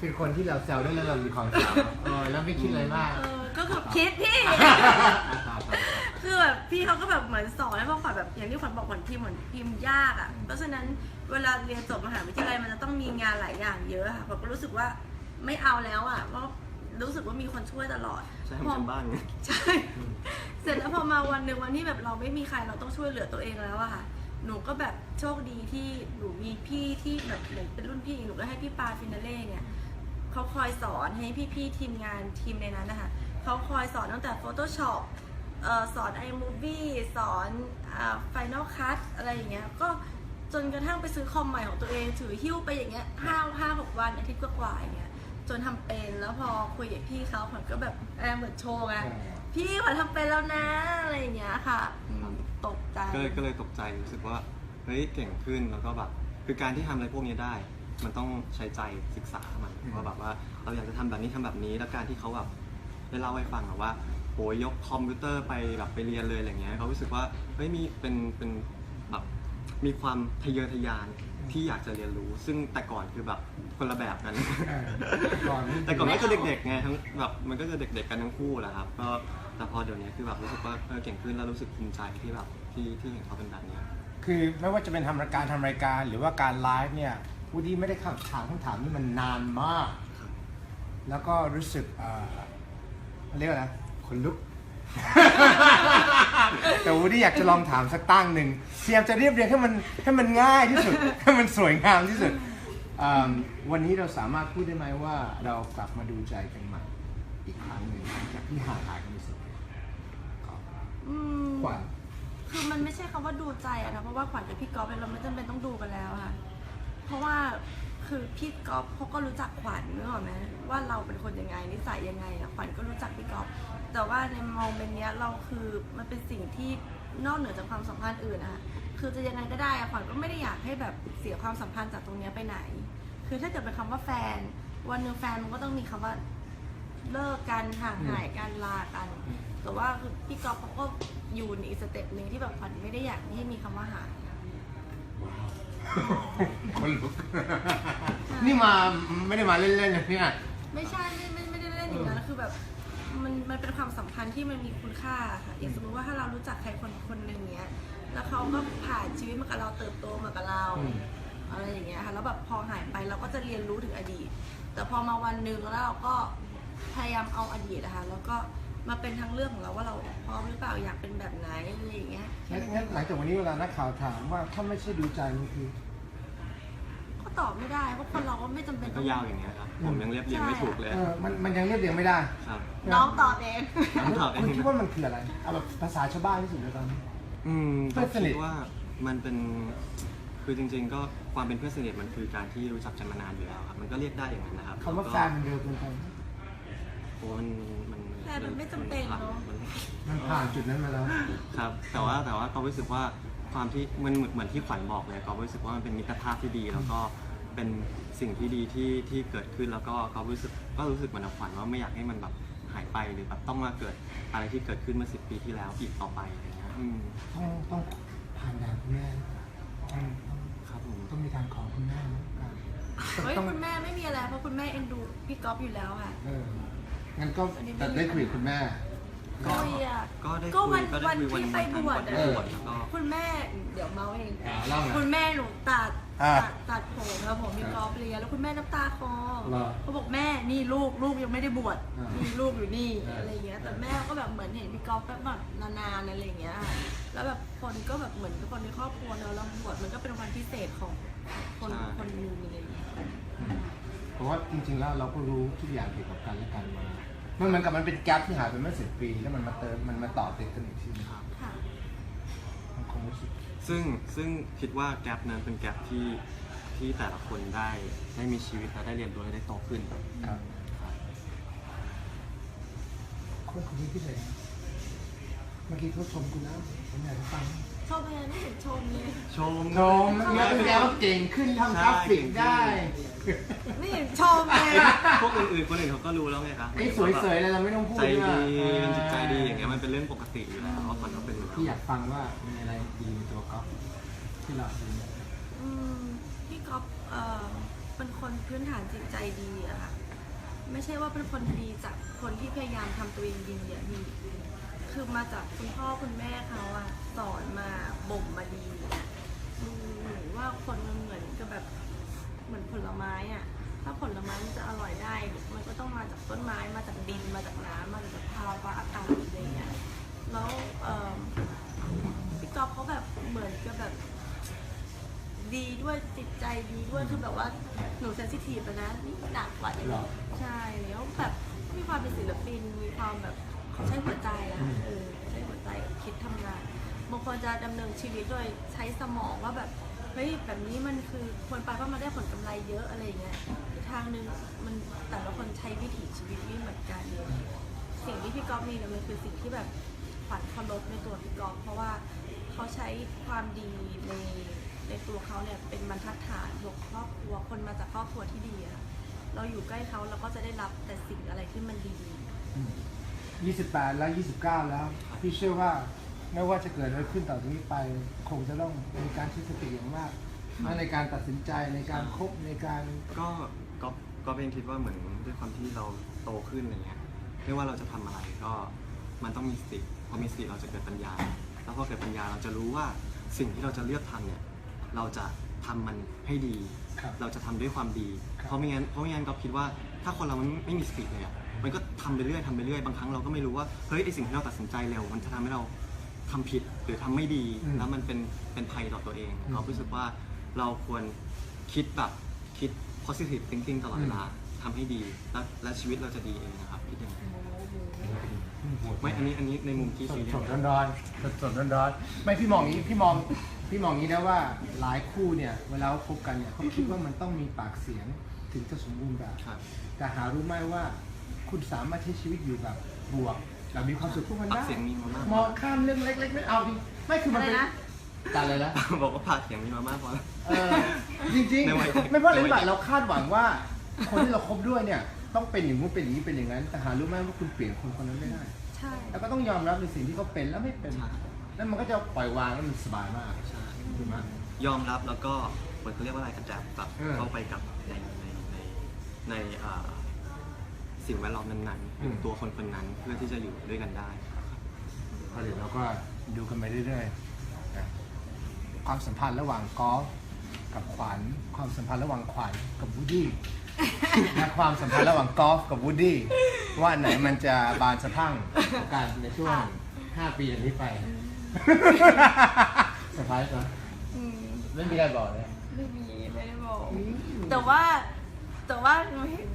เป็นคนที่เราแซวด้วยแล้วเรามีความสุขเออแล้วไม่คิดอะไรมาก เออก็คือคิดพี่ คือแบบพี่เขาก็แบบเหมือนสอนให้พวกขวัญแบบอย่างที่ขวัญบอกขวัญพิมพ์เหมือนพิมพ์ยากอะ เพราะฉะนั้นเวลาเรียนจบมหาวิทยาลัยมันจะต้องมีงานหลายอย่างเยอะค่ะขวัญก็รู้สึกว่าไม่เอาแล้วอะเพราะรู้สึกว่ามีคนช่วยตลอดใช่พอทำบ้านไงใช่ เสร็จแล้วพอมาวันหนึ่งวันที่แบบเราไม่มีใครเราต้องช่วยเหลือตัวเองแล้วอะค่ะ หนูก็แบบโชคดีที่หนูมีพี่ที่แบบเหมือนเป็นรุ่นพี่หนูก็ให้พี่ปาฟินาเล่เนี่ย เขาคอยสอนให้พี่ๆทีมงานทีมในนั้นนะคะเขาคอยสอนตั้งแต่ Photoshop เอ่อสอน iMovie สอนอ่า Final Cut อะไรอย่างเงี้ยก็จนกระทั่งไปซื้อคอมใหม่ของตัวเองถือหิ้วไปอย่างเงี้ยห้าห้าหกวันอาทิตย์กว่าๆอย่างเงี้ยจนทำเป็นแล้วพอคุยกับพี่เขาผมก็แบบแอบเหมือนโชว์ไงพี่ขวัญทำเป็นแล้วนะอะไรอย่างเงี้ยค่ะอืมตกใจก็เลยก็เลยตกใจรู้สึกว่าเฮ้ยเก่งขึ้นแล้วก็แบบคือการที่ทำอะไรพวกนี้ได้ มันต้องใช้ใจศึกษามันอืมว่าแบบว่าเราอยากจะทำแบบนี้ทำแบบนี้ แล้วการที่เขาแบบได้เล่าให้ฟังอะว่าโอ้ยยกคอมพิวเตอร์ไปแบบไปเรียนเลยอะไรเงี้ยเขารู้สึกว่าเฮ้ยมีเป็นเป็นแบบมีความทะเยอทะยานที่อยากจะเรียนรู้ ซึ่งแต่ก่อนคือแบบคนละแบบกันเออก่อนนี่แต่ก่อนก็จะเด็กๆไงทั้งแบบมันก็จะเด็กๆกันทั้งคู่แหละครับก็แต่พอเดี๋ยวนี้คือแบบรู้สึกว่าเออเก่งขึ้นแล้วรู้สึกภูมิใจที่แบบที่ที่เห็นเขาเป็นแบบนี้คือไม่ว่าจะเป็นทำรายการทำรายการหรือว่าการไลฟ์เนี่ย วูดดี้ไม่ได้คำถามคำถามนี่มันนานมาก แล้วก็รู้สึกเอ่อเรียกว่าอะไรขนลุก แต่วูดดี้อยากจะลองถามสักตั้งหนึ่งพยายามจะเรียบเรียงให้มันให้มันง่ายที่สุด ให้มันสวยงามที่สุดอืมวันนี้เราสามารถพูดได้ไหมว่าเรากลับมาดูใจกันใหม่อีกครั้งหนึ่งหลังจากที่ห่างหายกันไปสิบปีครับอืมขวัญ คือมันไม่ใช่คำว่าดูใจอะนะเพราะว่าขวัญกับพี่ก๊อฟเนี่ยเราไม่จำเป็นต้องดูกันแล้วค่ะ เพราะว่าคือพี่ก๊อฟเขาก็รู้จักขวัญนึกออกไหมว่าเราเป็นคนยังไงนิสัยยังไงอะขวัญก็รู้จักพี่ก๊อฟแต่ว่าในมองเป็นเนี้ยเราคือมันเป็นสิ่งที่นอกเหนือจากความสัมพันธ์อื่นนะคะคือจะยังไงก็ได้อะขวัญก็ไม่ได้อยากให้แบบเสียความสัมพันธ์จากตรงเนี้ยไปไหน คือถ้าเกิดเป็นคำว่าแฟน วันหนึ่งแฟนมันก็ต้องมีคำว่าเลิกกันห่างหายกันลากัน แต่ว่าคือพี่ก๊อฟเขาก็อยู่ในอีกสเต็ปหนึ่งที่แบบขวัญไม่ได้อยากให้มีคำว่าหาย คนลุก นี่มาไม่ได้มาเล่นๆนะเนี่ย ไม่ใช่ไม่ไม่ไม่ได้เล่นอย่างนั้นคือแบบมันมันเป็นความสัมพันธ์ที่มันมีคุณค่าค่ะอย่างสมมติว่าถ้าเรารู้จักใครคนคนหนึ่งเนี้ย แล้วเขาก็ผ่านชีวิตมากับเราเติบโตมากับเราอืม อะไรอย่างเงี้ยค่ะแล้วแบบพอหายไปเราก็จะเรียนรู้ถึงอดีต แต่พอมาวันหนึ่งแล้วเราก็พยายามเอาอดีตนะคะแล้วก็ มาเป็นทางเลือกของเราว่าเราพร้อมหรือเปล่าอยากเป็นแบบไหนอะไรอย่างเงี้ยงั้นงั้นหลังจากวันนี้เวลานักข่าวถามว่าถ้าไม่ใช่ดูใจมันคือ ก็ตอบไม่ได้เพราะคนเราก็ไม่จำเป็นก็ต้องยาวอย่างเงี้ยครับ ผมยังเรียบเรียงไม่ถูกเลยเออมันมันยังเรียบเรียงไม่ได้ครับน้องตอบเองน้องตอบเองคุณคิดว่ามันคืออะไรเอาแบบภาษาชาวบ้านที่สุดเลยตอนนี้ อืมเพื่อนสนิท คิดว่ามันเป็นคือจริง ๆ ก็ความเป็นเพื่อนสนิทมันคือการที่รู้จักกันมานานอยู่แล้วครับมันก็เรียกได้อย่างนั้นนะครับคำว่าแฟนมันเร็วเกินไป โอ้มันมัน แฟนมันไม่จำเป็นเนอะ มันมันผ่านจุดนั้นมาแล้ว ครับ แต่ว่าแต่ว่าก็รู้สึกว่าความที่มันเหมือนเหมือนที่ขวัญบอกเลยก็รู้สึกว่ามันเป็นมิตรภาพที่ดี แล้วก็เป็นสิ่งที่ดีที่ที่เกิดขึ้นแล้วก็ก็รู้สึกก็รู้สึกเหมือนกับขวัญว่าไม่อยากให้มันแบบหายไปหรือแบบต้องมาเกิดอะไรที่เกิดขึ้นเมื่อสิบปีที่แล้วอีกต่อไปอะไรเงี้ยอืมต้องต้องผ่านด่านคุณแม่ต้องครับผม ต้องมีการขอคุณแม่นะการเฮ้ย ต้องคุณแม่ไม่มีอะไร เพราะคุณแม่เอ็นดูพี่ก๊อฟอยู่แล้วค่ะ เออ งั้นก็แต่ได้คุยกับคุณแม่ ก็คุยอะก็ได้ก็คุวัยนก็ได้วันคุยที่ไปบวชวันอะที่บวชแล้วก็ คุณแม่เดี๋ยวเมาเอง อ่าเล่าหน่อยคุณแม่หนูตัดอ่าตัดตัดผมแล้วผมมีอ่ากอล์ฟเลียแล้วคุณแม่น้ำตาคลอเหรอเขาบอกแม่นี่ลูกลูกยังไม่ได้บวชอ่านี่นี่ลูกอยู่นี่อ่าอะไรอย่างเงี้ย แต่แม่ก็แบบเหมือนเห็นพี่กอล์ฟแบบนานๆอะไรอย่างเงี้ยค่ะแล้วแบบคนก็แบบเหมือนทุกคนในครอบครัวเนอะแล้วบวชมันก็เป็นวันพิเศษของคนคนหนึงอะไรอย่างเงี้ย เพราะว่าจริงๆแล้วเราก็รู้ทุกอย่างเกี่ยวกับกันและกันมามันเหมือนกับมันเป็นแก๊ปที่หายไปเมื่อสิบปี แล้วมันมาเติมมันมาต่อติดกันอีกทีนึงครับค่ะ มันคงรู้สึกซึ่งซึ่งคิดว่าแกลบนั้นเป็นแกลบที่ที่แต่ละคนได้ได้มีชีวิตและได้เรียนรู้และได้โตขึ้นครับครับคนคนนี้ที่ไหนเมื่อกี้เขาชมคุณนะผมอยากจะฟัง ชมเลยไม่เห็นชมเลย ชมชมเยอะแล้วาเก่งขึ้นทำกราฟิกได้ไม่เห็นชมเลยพวกอื่นๆคนอื่นเขาก็รู้แล้วไงครับไอ้สวยๆเลยเราไม่ต้องพูดใจดีว่าเออเป็นจิตใจดีอย่างเงี้ยมันเป็นเรื่องปกติอยู่แล้วว่าคนก็เป็นอยู่แล้วพี่อยากฟังว่ามีอะไรดีในตัวก๊อฟที่เราดูอืมพี่ก๊อฟเอ่อเป็นคนพื้นฐานจิตใจดีอะค่ะไม่ใช่ว่าเป็นคนดีจากคนที่พยายามทำตัวเองดีอะพี่ คือมาจากคุณพ่อคุณแม่เขาอะสอนมาบ่มมาดีอะอืมหรือว่าคนมันเหมือนกับแบบเหมือนผลไม้อะถ้าผลไม้มันจะอร่อยได้ มันก็ต้องมาจากต้นไม้มาจากดินมาจากน้ำมาจากภาวะอากาศอะไรเงี้ยแล้วเอิ่มพี่ก๊อฟเขาแบบเหมือนกับแบบ ดีด้วยจิตใจดีด้วยคือแบบว่าหนูเซนซิทีฟอะนะนี่หนักกว่าอีกหรอ ใช่แล้วแบบมีความเป็นศิลปินมีความแบบ ใช้หัวใจอะเออใช้หัวใจคิดทำงานบางคนจะดำเนินชีวิตโดยใช้สมองว่าแบบเฮ้ยแบบนี้มันคือควรไปว่ามันได้ผลกำไรเยอะอะไรอย่างเงี้ยอีกทางหนึ่งมันแต่ละคนใช้วิถีชีวิตไม่เหมือนกัน สิ่งที่พี่ก๊อฟมีเนี่ยมันคือสิ่งที่แบบขวัญเคารพในตัวพี่ก๊อฟเพราะว่าเขาใช้ความดีในในตัวเขาเนี่ยเป็นบรรทัดฐานบวกครอบครัวคนมาจากครอบครัวที่ดีอะเราอยู่ใกล้เขาเราก็จะได้รับแต่สิ่งอะไรที่มันดี 28 แล้ว 29 แล้ว พี่เชื่อว่าไม่ว่าจะเกิดอะไรขึ้นต่อจากนี้ไป คงจะต้องมีการใช้สติอย่างมากทั้งในการตัดสินใจในการคบในการ ก็ก็ก็เป็นคิดว่าเหมือนด้วยความที่เราโตขึ้นอะไรเงี้ยไม่ว่าเราจะทำอะไรก็มันต้องมีสติพอมีสติเราจะเกิดปัญญา แล้วพอเกิดปัญญาเราจะรู้ว่าสิ่งที่เราจะเลือกทำเนี่ยเราจะทำมันให้ดี ครับเราจะทำด้วยความดี ครับ เพราะไม่งั้นเพราะไม่งั้นก็คิดว่าถ้าคนเรามันไม่มีสติเลยอะมันก็ทำไปเรื่อยทำไปเรื่อยบางครั้งเราก็ไม่รู้ว่าเฮ้ยไอสิ่งที่เราตัดสินใจเร็วมันจะทำให้เราทำผิดหรือทำไม่ดีอืมแล้วมันเป็นเป็นภัยต่อตัวเองอืมเรารู้สึกว่าเราควรคิดแบบคิด positive thinking ตลอดเวลาทำให้ดีแล้วและชีวิตเราจะดีเองนะครับคิดอย่างนั้นไม่อันนี้อันนี้ในมุมที่สซีดเรียสสดร้อนร้อนสดสดร้อนร้อนๆไม่พี่มองอย่างนี้พี่มอง พี่มองอย่างนี้นะว่าหลายคู่เนี่ยเวลาเขาคบกันเนี่ยเขาคิดว่ามันต้องมีปากเสียงถึงจะสมบูรณ์แบบครับ แต่หารู้ไหมว่าคุณสามารถใช้ชีวิตอยู่แบบบวกแบบมีความสุขทุกวันปากได้เสียงมีมามากมองข้ามเรื่องเล็กๆไม่เอาดิไม่คือมันเป็นอะไรนะกันเลยนะบอกว่าปากเสียงมีมามากพอแล้ว เออจริงในวัยๆไม่เพราะอะไรรู้ป่ะเราคาดหวังว่า คนที่เราคบด้วยเนี่ยต้องเป็นอย่างนู้นเป็นอย่างนี้เป็นอย่างนั้นแต่หารู้ไหมว่าคุณเปลี่ยนคนคนนั้นไม่ได้ ใช่ แล้วก็ต้องยอมรับในสิ่งที่เขาเป็นแล้วไม่เป็น ใช่ แล้วมันก็จะปล่อยวางแล้วมันสบายมากใช่ถูกไหม ยอมรับแล้วก็เหมือนเขาเรียกว่าอะไรกันแดบแบบเออเข้าไปกับในในในในเอ่อสิ่งแวดล้อมนั้นอืม ๆตัวคนคนนั้นเพื่อที่จะอยู่ด้วยกันได้ ก็เดี๋ยวเราก็ดูกันไปเรื่อยๆนะความสัมพันธ์ระหว่างกอล์ฟกับขวัญ ความสัมพันธ์ระหว่างขวัญกับวูดดี้ และความสัมพันธ์ระหว่างกอล์ฟกับวูดดี้ว่าอันไหนมันจะบานสะพรั่งกว่ากันในช่วง 5 ปีจากนี้ไป สบายปะอืมไม่มีอะไรบอกเลย ไม่มีไม่ได้บอก แต่ว่าแต่ว่าหนูเห็น